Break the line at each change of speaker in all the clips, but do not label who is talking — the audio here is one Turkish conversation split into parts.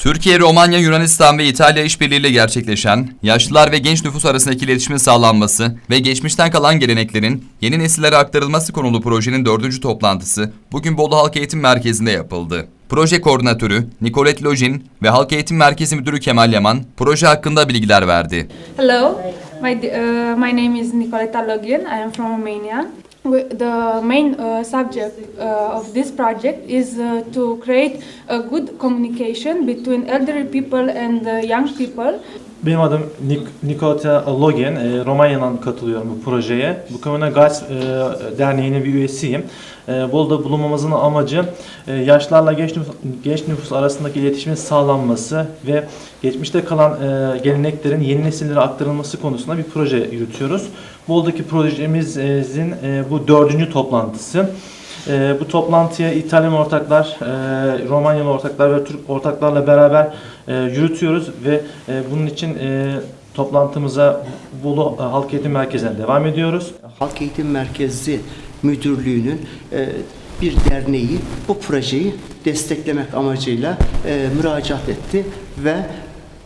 Türkiye, Romanya, Yunanistan ve İtalya işbirliğiyle gerçekleşen, yaşlılar ve genç nüfus arasındaki iletişimin sağlanması ve geçmişten kalan geleneklerin yeni nesillere aktarılması konulu projenin dördüncü toplantısı bugün Bolu Halk Eğitim Merkezi'nde yapıldı. Proje koordinatörü Nicolet Lojin ve Halk Eğitim Merkezi Müdürü Kemal Yaman proje hakkında bilgiler verdi.
Hello, my, uh, my name is Nicoleta Login. I am from Romania. The main uh, subject uh, of this project is uh, to create a good communication between elderly people and young people.
Benim adım Nik Nikolata Logen. E, Romanya'dan katılıyorum bu projeye. Bu Komuna Guys e, Derneği'nin bir üyesiyim. E, Bolu'da bulunmamızın amacı e, yaşlarla genç nüfus, genç nüfus arasındaki iletişimin sağlanması ve geçmişte kalan e, geleneklerin yeni nesillere aktarılması konusunda bir proje yürütüyoruz. Bolu'daki projemizin e, bu dördüncü toplantısı. E, bu toplantıya İtalyan ortaklar, e, Romanyalı ortaklar ve Türk ortaklarla beraber e, yürütüyoruz ve e, bunun için e, toplantımıza Bolu e, Halk Eğitim Merkezi'ne devam ediyoruz.
Halk Eğitim Merkezi Müdürlüğü'nün e, bir derneği bu projeyi desteklemek amacıyla e, müracaat etti ve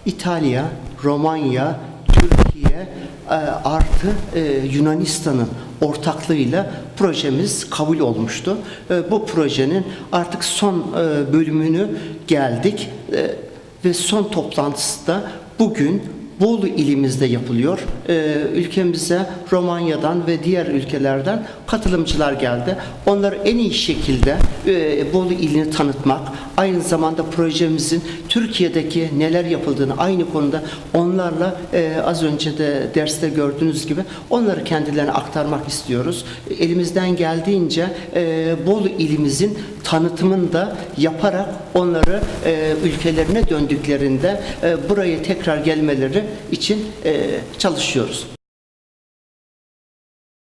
İtalya, Romanya, Türkiye e, artı e, Yunanistan'ın ortaklığıyla projemiz kabul olmuştu. E, bu projenin artık son e, bölümünü geldik E, ve son toplantısı da bugün Bolu ilimizde yapılıyor. Ee, ülkemize Romanya'dan ve diğer ülkelerden katılımcılar geldi. Onları en iyi şekilde e, Bolu ilini tanıtmak, aynı zamanda projemizin Türkiye'deki neler yapıldığını aynı konuda onlarla e, az önce de derste gördüğünüz gibi onları kendilerine aktarmak istiyoruz. Elimizden geldiğince e, Bolu ilimizin tanıtımını da yaparak onları e, ülkelerine döndüklerinde e, buraya tekrar gelmeleri için e, çalışıyoruz.